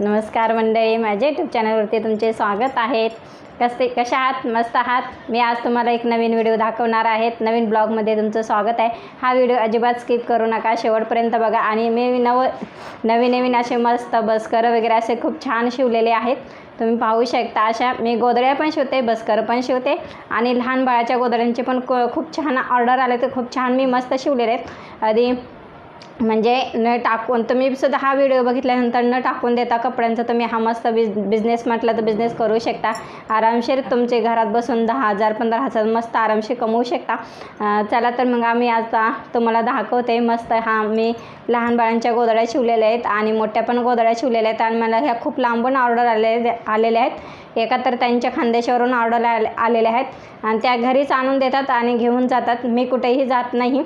नमस्कार मंडळी माझ्या यूट्यूब चॅनलवरती तुमचे स्वागत आहेत कसे कशा आहात? मस्त आहात? मी आज तुम्हाला एक नवीन व्हिडिओ दाखवणार आहेत नवीन ब्लॉगमध्ये तुमचं स्वागत आहे. हा व्हिडिओ अजिबात स्किप करू नका. शेवटपर्यंत बघा. आणि मी नव नवीन नवीन असे मस्त बसकरं वगैरे असे खूप छान शिवलेले आहेत. तुम्ही पाहू शकता अशा. मी गोदड्या पण शिवते बसकरं पण शिवते. आणि लहान बाळाच्या गोदड्यांचे पण खूप छान ऑर्डर आले. तर खूप छान मी मस्त शिवलेले आहेत. आधी म्हणजे न टाकून तुम्ही सुद्धा हा व्हिडिओ बघितल्यानंतर न टाकून देता कपड्यांचा तुम्ही हा मस्त बिज बिझनेस म्हटलं तर बिझनेस करू शकता. आरामशीर तुमचे घरात बसून दहा हजार पंधरा हजार मस्त आरामशीर कमवू शकता. चला तर मग आम्ही आता तुम्हाला दाखवते मस्त हा मी लहान बाळांच्या गोदड्या शिवलेल्या आहेत आणि मोठ्या पण गोदड्या शिवलेल्या आहेत आणि मला ह्या खूप लांबून ऑर्डर आले आलेल्या आहेत. एका तर त्यांच्या खांद्याशावरून ऑर्डर आले आलेल्या आहेत. आणि त्या घरीच आणून देतात आणि घेऊन जातात. मी कुठेही जात नाही.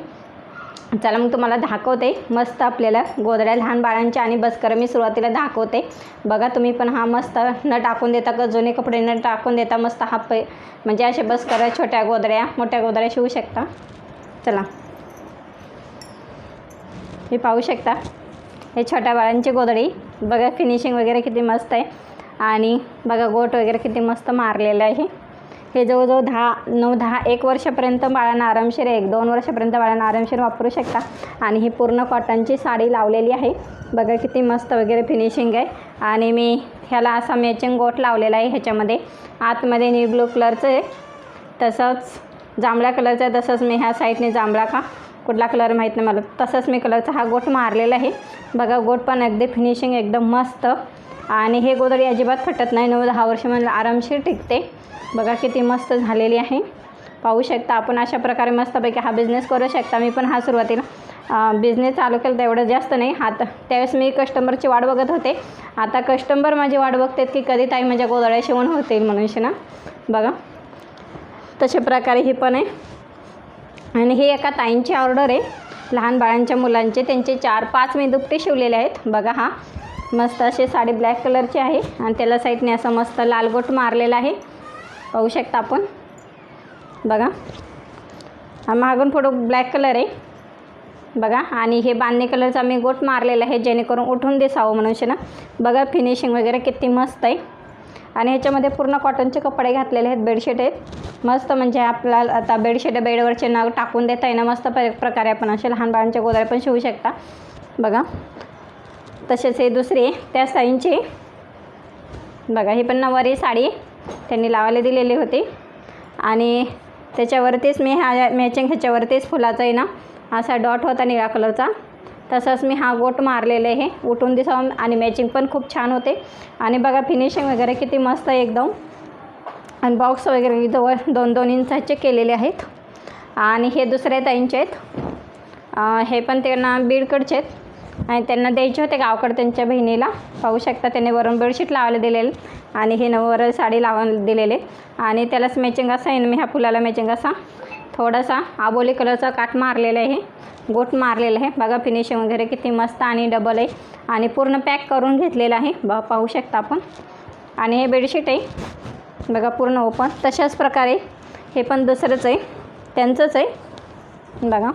चला मग तुम्हाला दाखवते. मस्त आपल्याला गोदड्या लहान बाळांच्या आणि बसकरं मी सुरुवातीला दाखवते. बघा तुम्ही पण हा मस्त न टाकून देता का जुने कपडे न टाकून देता मस्त हा पे म्हणजे असे बसकर छोट्या गोदड्या मोठ्या गोदड्या शिवू शकता. चला. हे पाहू शकता. हे छोट्या बाळांची गोदडी बघा फिनिशिंग वगैरे किती मस्त आहे. आणि बघा गोट वगैरे किती मस्त मारलेलं आहे. हे जवळजवळ दहा नऊ दहा एक वर्षापर्यंत बाळांना आरामशीर एक दोन वर्षापर्यंत बाळांना आरामशीर वापरू शकता. आणि ही पूर्ण कॉटनची साडी लावलेली आहे. बघा किती मस्त वगैरे फिनिशिंग आहे. आणि मी ह्याला असा मॅचिंग गोट लावलेला आहे ह्याच्यामध्ये. आतमध्ये नी ब्लू कलरचं आहे. तसंच जांभळ्या कलरचं आहे. तसंच मी ह्या साईडने जांभळा का कुठला कलर माहीत नाही मला. तसंच मी कलरचा हा गोट मारलेला आहे. बघा गोट पण अगदी फिनिशिंग एकदम मस्त. आणि हे गोदडी अजिबात फटत नाही. नऊ दहा वर्ष म्हणजे आरामशीर टिकते. बघा किती मस्त झालेली आहे. पाहू शकता आपण अशा प्रकारे मस्तपैकी हा बिझनेस करू शकता. मी पण हा सुरुवातीला बिझनेस चालू केला तर एवढं जास्त नाही. हात त्यावेळेस मी कस्टमरची वाट बघत होते. आता कस्टमर माझी वाट बघतात की कधी ताई माझ्या गोदड्या शिवण होतील म्हणून ना. बघा. तशा प्रकारे ही पण आहे. आणि ही एका ताईंची ऑर्डर आहे. लहान बाळांच्या मुलांचे. त्यांचे चार पाच मी दुपटे शिवलेले आहेत. बघा हा. मस्त असे साडी ब्लॅक कलरची आहे. आणि त्याला साईडने असं मस्त लाल गोट मारलेला आहे. पाहू शकता आपण. बघा. हा मागून थोडं ब्लॅक कलर आहे. बघा. आणि हे बांधणी कलरचा मी गोट मारलेला आहे जेणेकरून उठून दिसावं म्हणून ना बघा फिनिशिंग वगैरे किती मस्त आहे. आणि ह्याच्यामध्ये पूर्ण कॉटनचे कपडे घातलेले आहेत बेडशीट आहेत. मस्त म्हणजे आपल्याला आता बेडशीट बेडवरचे नग टाकून देता येणं मस्त प्र प्रकारे आपण असे लहान बाळांच्या गोदरे पण शिवू शकता. बघा. तसेच हे दुसरे त्या साईंचे. बघा ही पण नऊवारी साडी त्यांनी लावायला दिलेली होती. आणि त्याच्यावरतीच मी ह्या मॅचिंग ह्याच्यावरतीच फुलाचा आहे ना असा डॉट होता निळ्या कलरचा तसंच मी हा गोट मारलेले आहे. उठून दिसावं आणि मॅचिंग पण खूप छान होते. आणि बघा फिनिशिंग वगैरे किती मस्त आहे एकदम. आणि बॉक्स वगैरे जवळ दोन दोन इंचाचे केलेले आहेत. आणि हे दुसऱ्या ताईंचे आहेत. हे पण त्यांना बीडकडचे आहेत. आणि त्यांना द्यायचे होते गावकड त्यांच्या बहिणीला. पाहू शकता त्याने वरून बेडशीट लावायला दिलेले. आणि हे नववर साडी लावायला दिलेले. आणि त्यालाच मॅचिंग असा आहे ना मी ह्या फुलाला मॅचिंग असा. थोडासा आबोली कलरचा काठ मारलेला आहे. गोट मारलेला आहे. बघा फिनिशिंग वगैरे किती मस्त आणि डबल आहे. आणि पूर्ण पॅक करून घेतलेलं आहे. ब पाहू शकता आपण. आणि हे बेडशीट आहे. बघा पूर्ण ओपन तशाच प्रकारे हे पण दुसरंच आहे. त्यांचंच आहे. बघा.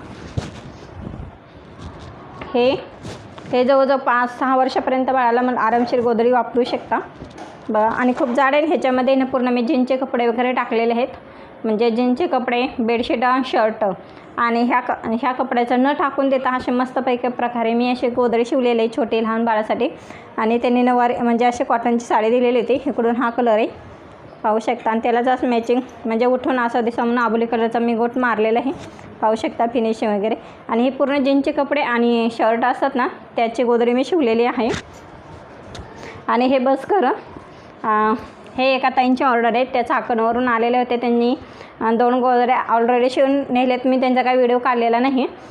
हे हे जवळजवळ पाच सहा वर्षापर्यंत बाळाला मग आरामशीर गोदडी वापरू शकता. ब आणि खूप जाड आहे ह्याच्यामध्ये ना पूर्ण मी जीनचे कपडे वगैरे टाकलेले आहेत. म्हणजे जीनचे कपडे बेडशीट शर्ट आणि ह्या क ह्या कपड्याचं न टाकून देता असे मस्तपैकी प्रकारे मी असे गोदरे शिवलेले आहे छोटे लहान बाळासाठी. आणि त्यांनी नवारी म्हणजे असे कॉटनची साडी दिलेली होती. इकडून हा कलर आहे. पाहू शकता. आणि त्याला जास्त मॅचिंग म्हणजे उठून असं दिसा म्हणून आबोली कलरचा मी गोट मारलेला आहे. पाहू शकता फिनिशिंग वगैरे. आणि हे पूर्ण जीनचे कपडे आणि शर्ट असतात ना त्याची गोदरी मी शिवलेली आहे. आणि हे बस खरं हे एका ताईंची ऑर्डर आहे. त्या चाकणवरून आलेले होते त्यांनी. दोन गोदऱ्या ऑलरेडी शिवून नेलेत. मी त्यांचा काही व्हिडिओ काढलेला नाही. आहे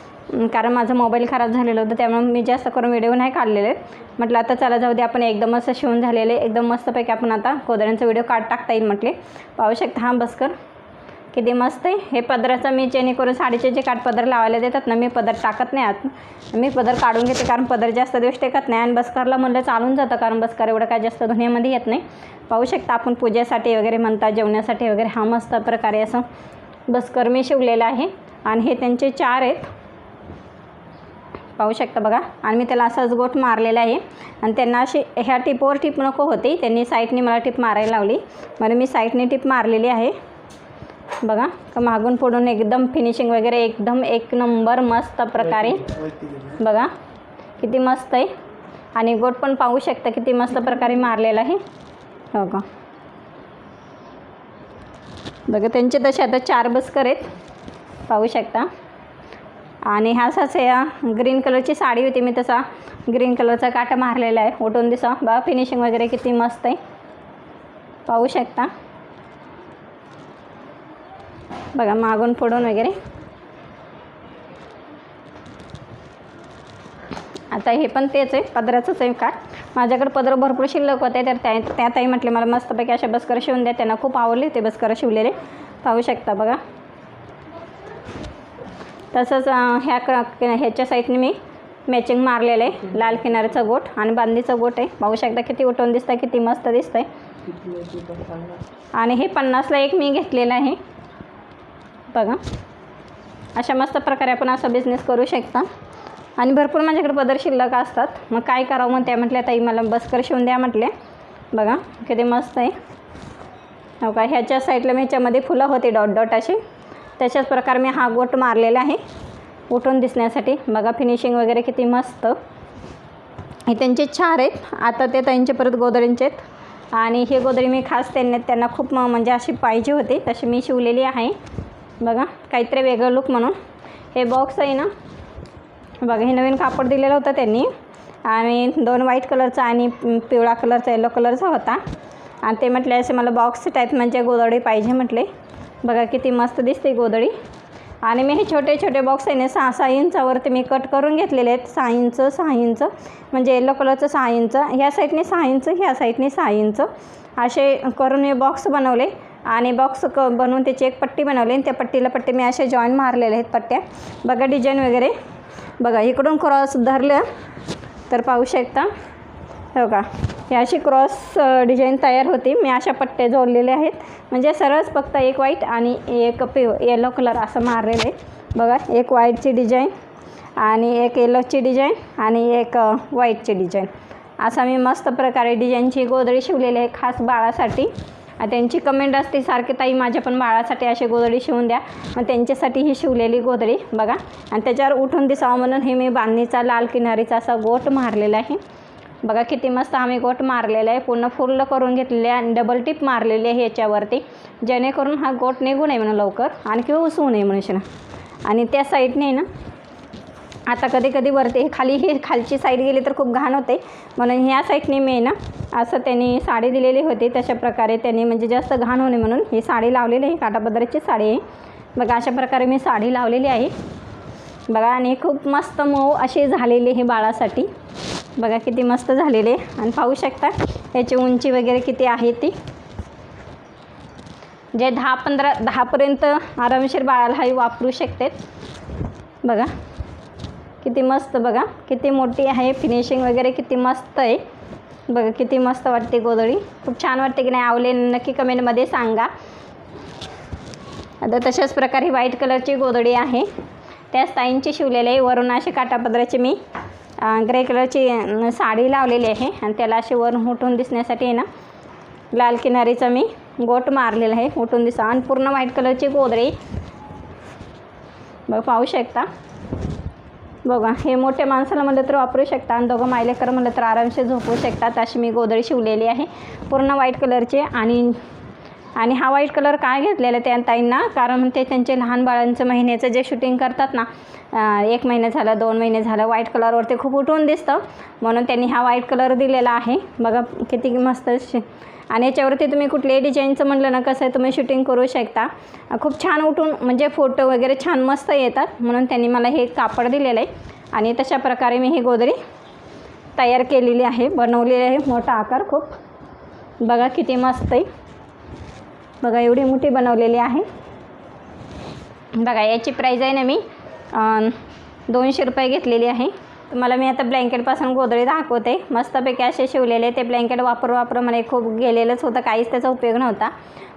कारण माझा मोबाईल खराब झालेला होता त्यामुळे मी जास्त करून व्हिडिओ नाही काढलेले. म्हटलं आता चला जाऊ दे आपण एकदम असं शिवून झालेले एकदम मस्तपैकी आपण आता गोदऱ्यांचा व्हिडिओ काढ टाकता येईल म्हटले. पाहू शकता हा बसकर किती मस्त आहे. हे पदराचं मी जेणेकरून साडीचे जे काठ पदर लावायला देतात ना मी पदर टाकत नाही आत. मी पदर काढून घेते कारण पदर जास्त दिवस टेकत नाही. आणि बसकरला म्हणलं चालून जातं कारण बसकर एवढं काय जास्त धुण्यामध्ये येत नाही. पाहू शकता आपण पूजेसाठी वगैरे म्हणतात जेवण्यासाठी वगैरे हा मस्त प्रकारे असं बसकर मी शिवलेला आहे. आणि हे त्यांचे चार आहेत. पाहू शकता बघा. आणि मी त्याला असाच गोठ मारलेला आहे. आणि त्यांना अशी ह्या टिपवर टिप नको होती. त्यांनी साईडने मला टिप मारायला लावली. म्हणजे मी साईडने टिप मारलेली आहे. बघा का मागून पुढून एकदम फिनिशिंग वगैरे एकदम एक नंबर मस्त प्रकारे. बघा किती मस्त आहे. आणि गोट पण पाहू शकता किती मस्त प्रकारे मारलेला आहे. हो का? बघा त्यांचे तसे आता चार बसकर आहेत. पाहू शकता. आणि हा असाच या ग्रीन कलरची साडी होती मी तसा. ग्रीन कलरचा काटा मारलेला आहे उठून दिसा. बघा फिनिशिंग वगैरे किती मस्त आहे. पाहू शकता. बघा मागून फोडून वगैरे. आता हे पण तेच आहे पदराचंच आहे काठ माझ्याकडे पदर भरपूर शिल्लक होते तर त्या त्या ताई म्हटले मला मस्तपैकी अशा बसकर शिवून द्या. त्यांना खूप आवडले ते बसकर शिवलेले. पाहू शकता बघा. तसंच ह्या क ह्याच्या साईडने मी मॅचिंग मारलेलं आहे. लाल किनाऱ्याचा गोट आणि बांधीचा गोट आहे. पाहू शकता किती उठून दिसतं किती मस्त दिसतंय. आणि हे पन्नासला एक मी घेतलेलं आहे. बघा. अशा मस्त प्रकारे आपण असा बिझनेस करू शकता. आणि भरपूर माझ्याकडे पदर शिल्लक असतात. मग काय करावं मग त्या म्हटल्या ताई मला बसकर शिवून द्या म्हटले. बघा किती मस्त आहे. हो का ह्याच्या साईडला मी ह्याच्यामध्ये फुलं होती डॉट डॉट अशी. तशाच प्रकारे मी हा गोट मारलेला आहे. उठून दिसण्यासाठी. बघा फिनिशिंग वगैरे किती मस्त. हे त्यांचे चार आहेत. आता ते त्यांचे परत गोदरींचे आहेत. आणि हे गोदरी मी खास त्यांनी त्यांना खूप म्हणजे अशी पाहिजे होती. तशी मी शिवलेली आहे. बघा काहीतरी वेगळं लुक म्हणून. हे बॉक्स आहे ना? बघा हे नवीन कापड दिलेलं होतं त्यांनी. आणि दोन व्हाईट कलरचा आणि पिवळा कलरचा येलो कलरचा होता. आणि ते म्हटले असे मला बॉक्स टाईप म्हणजे गोदडी पाहिजे म्हटले. बघा किती मस्त दिसते गोदडी आणि मी हे छोटे छोटे बॉक्स आहे ना सहा सहा इंचावरती मी कट करून घेतलेले आहेत. सहा इंच सहा इंच म्हणजे येलो कलरचं सहा इंच. ह्या साईडने सहा इंच ह्या साईडने सहा इंच. असे करून मी बॉक्स बनवले. आणि बॉक्स क बनवून त्याची एक पट्टी बनवली आणि त्या पट्टीला पट्टी मी असे जॉईन मारलेले आहेत पट्ट्या. बघा डिझाईन वगैरे. बघा इकडून क्रॉस धरलं तर पाहू शकता. हो का? ही अशी क्रॉस डिझाईन तयार होती. मी अशा पट्टे जोडलेले आहेत. म्हणजे सरळच फक्त एक व्हाईट आणि एक पिव येलो कलर असं मारलेलं आहे. बघा एक व्हाईटची डिझाईन आणि एक येलोची डिझाईन आणि एक व्हाईटची डिझाईन असा मी मस्त प्रकारे डिझाईनची गोदडी शिवलेली आहे खास बाळासाठी. त्यांची कमेंट असते सारखी ताई माझ्या पण बाळासाठी अशी गोदडी शिवून द्या. मग त्यांच्यासाठी ही शिवलेली गोदडी बघा. आणि त्याच्यावर उठून दिसावं म्हणून हे मी बांधणीचा लाल किनारीचा असा गोट मारलेला आहे. बघा किती मस्त आम्ही गोट मारलेला आहे. पूर्ण फुल्ल करून घेतलेले आहे आणि डबल टिप मारलेली आहे याच्यावरती. जेणेकरून हा गोट निघू नये म्हणून लवकर आणि किंवा उसवू नये म्हणून आणि त्या साईडने ना आता कधी कधी वरती खाली ही खालची साईड गेली तर खूप घाण होते. म्हणून ह्या साईडने मी ना असं त्यांनी साडी दिलेली होती. तशा प्रकारे त्यांनी म्हणजे जास्त घाण होणे म्हणून ही साडी लावलेली आहे. काटापदराची साडी आहे. बघा अशा प्रकारे मी साडी लावलेली आहे. बघा आणि खूप मस्त मऊ अशी झालेली आहे बाळासाठी. बघा किती मस्त झालेली. आहे आणि पाहू शकता याची उंची वगैरे किती आहे ती. जे दहा पंधरा दहापर्यंत आरामशीर बाळालाही वापरू शकते बघा किती मस्त बघा किती मोठी आहे फिनिशिंग वगैरे किती मस्त आहे. बघा किती मस्त वाटते गोधळी खूप छान वाटते की नाही आवले नक्की कमेंटमध्ये सांगा. आता तशाच प्रकारे व्हाईट कलरची गोदडी आहे. त्याच ताईंची शिवलेले आहे वरून असे काटापदराचे मी. ग्रे कलरची साडी लावलेली आहे. आणि त्याला अशी वरून उठून दिसण्यासाठी आहे ना लाल किनारीचा मी गोट मारलेला आहे. उठून दिसा. आणि पूर्ण व्हाईट कलरची गोदडी बघ पाहू शकता. बघा हे मोठ्या माणसाला म्हणलं तर वापरू शकता. आणि दोघं मायलेकर म्हणलं तर आरामशीर झोपू शकतात. अशी मी गोदरी शिवलेली आहे. पूर्ण व्हाईट कलरची आणि आणि हा व्हाईट कलर काय घेतलेला त्या ताईंना? कारण ते त्यांचे लहान बाळांचं महिन्याचं जे शूटिंग करतात ना एक महिना झालं दोन महिने झालं व्हाईट कलरवरती खूप उठून दिसतं. म्हणून त्यांनी हा व्हाईट कलर दिलेला आहे. बघा किती मस्त शि आणि याच्यावरती तुम्ही कुठल्याही डिझाईनचं म्हटलं ना कसं आहे तुम्ही शूटिंग करू शकता. खूप छान उठून म्हणजे फोटो वगैरे छान मस्त येतात. म्हणून त्यांनी मला हे कापड दिलेलं आहे. आणि तशा प्रकारे मी ही गोदरी तयार केलेली आहे बनवलेली आहे. मोठा आकार खूप. बघा किती मस्त आहे. बघा एवढी मोठी बनवलेली आहे. बघा याची प्राईज आहे ना मी दोनशे रुपये घेतलेली आहे. तुम्हाला मी आता ब्लँकेटपासून गोदळी दाखवते. मस्तपैकी असे शिवलेले ते ब्लँकेट वापर वापर मला खूप गेलेलंच होतं. काहीच त्याचा उपयोग नव्हता.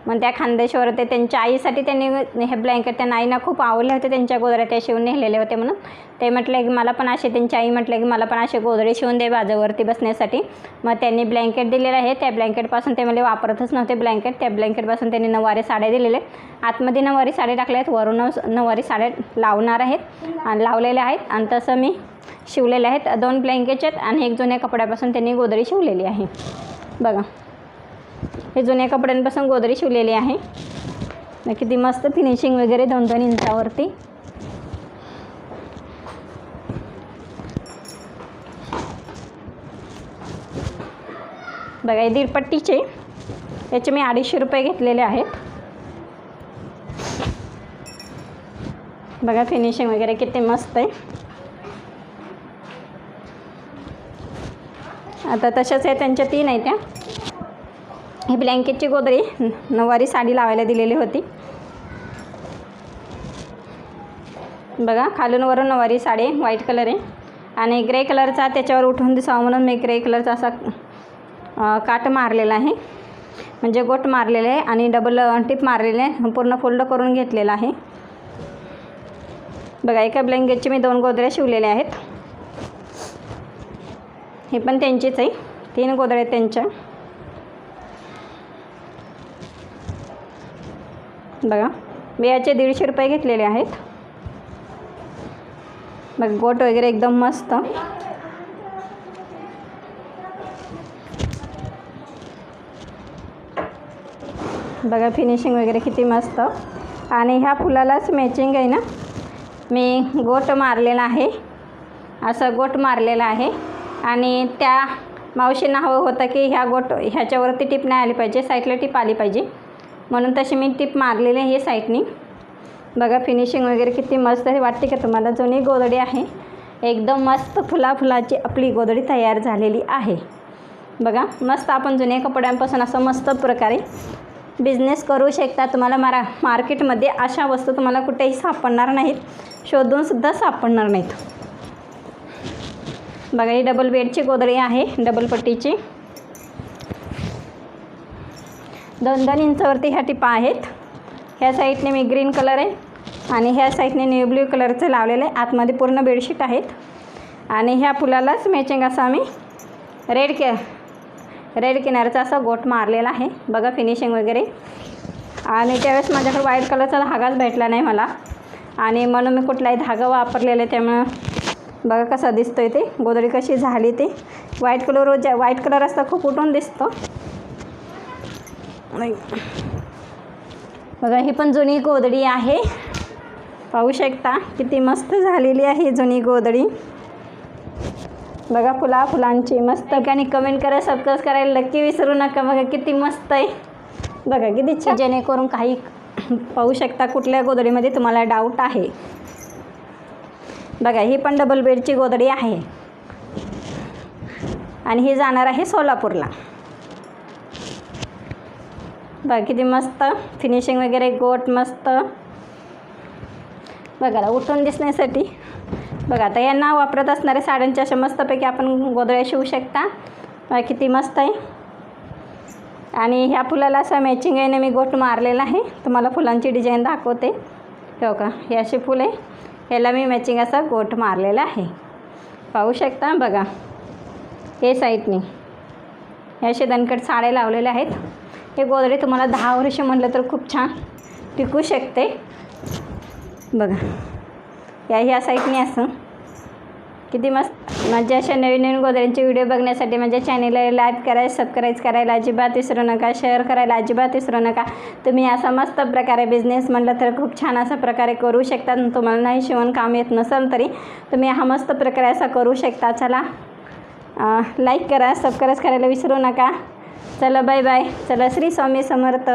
मग त्या खानदेशवर ते त्यांच्या आईसाठी त्यांनी हे ब्लँकेट त्यांना आईना खूप आवडले होते. त्यांच्या गोदऱ्या त्या शिवून नेलेले होते म्हणून. ते म्हटले की मला पण असे त्यांची आई म्हटलं की मला पण असे गोदडे शिवून दे बाजूवरती बसण्यासाठी. मग त्यांनी ब्लँकेट दिलेलं आहे. त्या ब्लँकेटपासून ते मला वापरतच नव्हते ब्लँकेट त्या ब्लँकेटपासून त्यांनी नऊवारी साड्या दिलेले. आतमध्ये नऊवारी साड्या टाकल्या आहेत. वरून नऊवारी साड्या लावणार आहेत. आणि लावलेल्या आहेत. आणि तसं मी शिवलेले आहेत. दोन ब्लँकेट आहेत. आणि एक जुन्या कपड्यापासून त्यांनी गोदरी शिवलेली आहे. बघा. हे जुन्या कपड्यांपासून गोदरी शिवलेली आहे. किती मस्त फिनिशिंग वगैरे दोन दोन इंचावरती. बघा हे दीडपट्टीचे. याचे मी अडीचशे रुपये घेतलेले आहेत. बघा फिनिशिंग वगैरे किती मस्त आहे. आता तशाच आहे त्यांच्या तीन आहे त्या ही ब्लँकेटची गोदरी नऊवारी साडी लावायला दिलेली होती. बघा खालून वरून नऊवारी साडी व्हाईट कलर आहे. आणि ग्रे कलरचा त्याच्यावर उठून दिसावा म्हणून मी ग्रे कलरचा असा काट मारलेला आहे. म्हणजे गोट मारलेले आहे आणि डबल टिप मारलेले आहे. पूर्ण फोल्ड करून घेतलेला आहे. बघा एका ब्लँकेटची मी दोन गोदऱ्या शिवलेल्या आहेत. हे पण त्यांचीच आहे. तीन गोदऱ्या आहेत त्यांच्या. बघा. मी याचे दीडशे रुपये घेतलेले आहेत. बघा गोट वगैरे एकदम मस्त. बघा फिनिशिंग वगैरे किती मस्त. आणि ह्या फुलालाच मॅचिंग आहे ना? मी गोट मारलेला आहे. असं गोट मारलेला आहे. आणि त्या मावशींना हवं होतं की ह्या गोट ह्याच्यावरती टिप नाही आली पाहिजे साईडला टिप आली पाहिजे. म्हणून तशी मी टिप मारलेली आहे साईडनी. बघा फिनिशिंग वगैरे किती मस्त हे वाटते का तुम्हाला? जुनी गोदडी आहे. एकदम मस्त फुला फुलाची आपली गोदडी तयार झालेली आहे. बघा मस्त आपण जुन्या कपड्यांपासून असं मस्त प्रकारे बिझनेस करू शकता तुम्हाला. मारा मार्केटमध्ये अशा वस्तू तुम्हाला कुठेही सापडणार नाहीत. शोधूनसुद्धा सापडणार नाहीत. बघा ही डबल बेडची गोदडी आहे डबल पट्टीची. दोन दोन इंचावरती ह्या टिपा आहेत. ह्या साईडने मी ग्रीन कलर आहे आणि ह्या साईडने न्यू ब्ल्यू कलरचं लावलेलं आहे. आतमध्ये पूर्ण बेडशीट आहेत. आणि ह्या फुलालाच मॅचिंग असं आम्ही रेड के रेड किनारचा असा गोट मारलेला आहे. बघा फिनिशिंग वगैरे. आणि त्यावेळेस माझ्याकडे व्हाईट कलरचा धागाच भेटला नाही मला. आणि म्हणून मी कुठलाही धागा वापरलेला आहे त्यामुळं बघा कसा दिसतो आहे ते. गोदडी कशी झाली ते. व्हाईट कलर ज्या व्हाईट कलर असता खूप उठून दिसतो. नाही. बघा ही पण जुनी गोदडी आहे. पाहू शकता किती मस्त झालेली आहे जुनी गोदडी बघा फुला फुलांची मस्त आणि कमेंट करा सबस्क्राईब करायला नक्की विसरू नका. बघा किती मस्त आहे. बघा किती छान. जेणेकरून काही पाहू शकता कुठल्या गोदडीमध्ये तुम्हाला डाऊट आहे. बघा ही पण डबल बेडची गोदडी आहे. आणि ही जाणार आहे सोलापूरला. बाकी किती मस्त. फिनिशिंग वगैरे गोट मस्त. बघा उठून दिसण्यासाठी. बघा आता यांना वापरत असणाऱ्या साड्यांच्या अशा मस्तपैकी आपण गोधळ्या शिवू शकता. बाकी किती मस्त आहे. आणि ह्या फुलाला असं मॅचिंग आहे मी गोट मारलेला आहे. तुम्हाला फुलांची डिझाईन दाखवते. हो का हे असे फुल आहे. ह्याला मी मॅचिंग असा गोट मारलेला आहे. पाहू शकता? बघा. हे साईडने हे असे दणकट साड्या लावलेल्या आहेत. हे गोदडी तुम्हाला दहा वर्ष म्हटलं तर खूप छान टिकू शकते. बघा या ह्या साईडने असं किती मस्त माझ्या अशा नवीन नवीन गोदऱ्यांचे व्हिडिओ बघण्यासाठी माझ्या चॅनेलला लाईक करायला सबस्क्राईब करायला अजिबात विसरू नका शेअर करायला अजिबात विसरू नका. तुम्ही असा मस्त प्रकारे बिझनेस म्हटलं तर खूप छान असा प्रकारे करू शकता तुम्हाला नाही शिवण काम येत नसेल तरी तुम्ही हा मस्त प्रकारे असा करू शकता. चला लाईक करा सबस्क्राईब करायला विसरू नका. चला बाय बाय चला श्री स्वामी समर्थ.